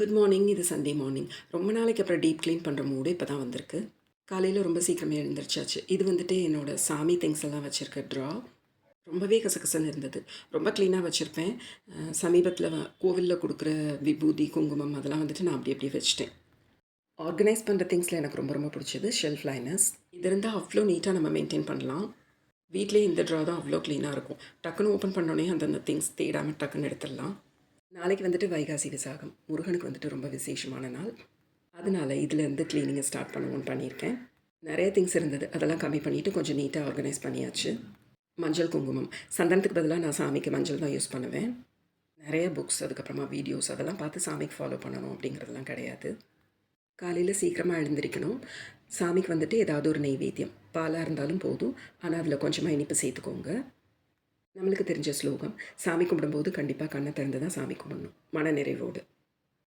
Good morning இது Sunday morning ரொம்ப நாளைக்கு அப்புறம் டீப் க்ளீன் பண்ணுற மூடு இப்போ தான் வந்திருக்கு. காலையில் ரொம்ப சீக்கிரமே எழுந்திரிச்சாச்சு. இது வந்துட்டு என்னோடய சாமி திங்ஸ் எல்லாம் வச்சுருக்க ட்ரா ரொம்பவே கசகசன்னு இருந்தது. ரொம்ப க்ளீனாக வச்சுருப்பேன். சமீபத்தில் கோவிலில் கொடுக்குற விபூதி குங்குமம் அதெல்லாம் வந்துட்டு நான் அப்படி அப்படியே வச்சுட்டேன். ஆர்கனைஸ் பண்ணுற திங்ஸில் எனக்கு ரொம்ப ரொம்ப பிடிச்சது ஷெல்ஃப் லைனர்ஸ் இது இருந்தால் அவ்வளோ நீட்டாக நம்ம மெயின்டைன் பண்ணலாம். வீட்லேயே இந்த ட்ரா தான் அவ்வளோ க்ளீனாக இருக்கும். டக்குன்னு ஓப்பன் பண்ணோடனே அந்தந்த திங்ஸ் தேடாமல் டக்குன்னு எடுத்துடலாம். நாளைக்கு வந்துட்டு வைகாசி விசாகம். முருகனுக்கு வந்துட்டு ரொம்ப விசேஷமான நாள். அதனால் இதுலேருந்து க்ளீனிங்கை ஸ்டார்ட் பண்ணுவோன்னு பண்ணியிருக்கேன். நிறைய திங்ஸ் இருந்தது. அதெல்லாம் கம்மி பண்ணிவிட்டு கொஞ்சம் நீட்டாக ஆர்கனைஸ் பண்ணியாச்சு. மஞ்சள் குங்குமம். சந்தனத்துக்கு பதிலாக நான் சாமிக்கு மஞ்சள் தான் யூஸ் பண்ணுவேன். நிறைய புக்ஸ் அதுக்கப்புறமா வீடியோஸ் அதெல்லாம் பார்த்து சாமிக்கு ஃபாலோ பண்ணணும் அப்படிங்கிறதெல்லாம் கிடையாது. காலையில் சீக்கிரமாக எழுந்திரிக்கணும். சாமிக்கு வந்துட்டு ஏதாவது ஒரு நெய்வேத்தியம் பாலாக இருந்தாலும் போதும். ஆனால் அதில் கொஞ்சமாக இனிப்பு சேர்த்துக்கோங்க. நம்மளுக்கு தெரிஞ்ச ஸ்லோகம் சாமி கும்பிடும்போது கண்டிப்பாக கண்ணை திறந்து தான் சாமி கும்பிடணும். மன நிறைவோடு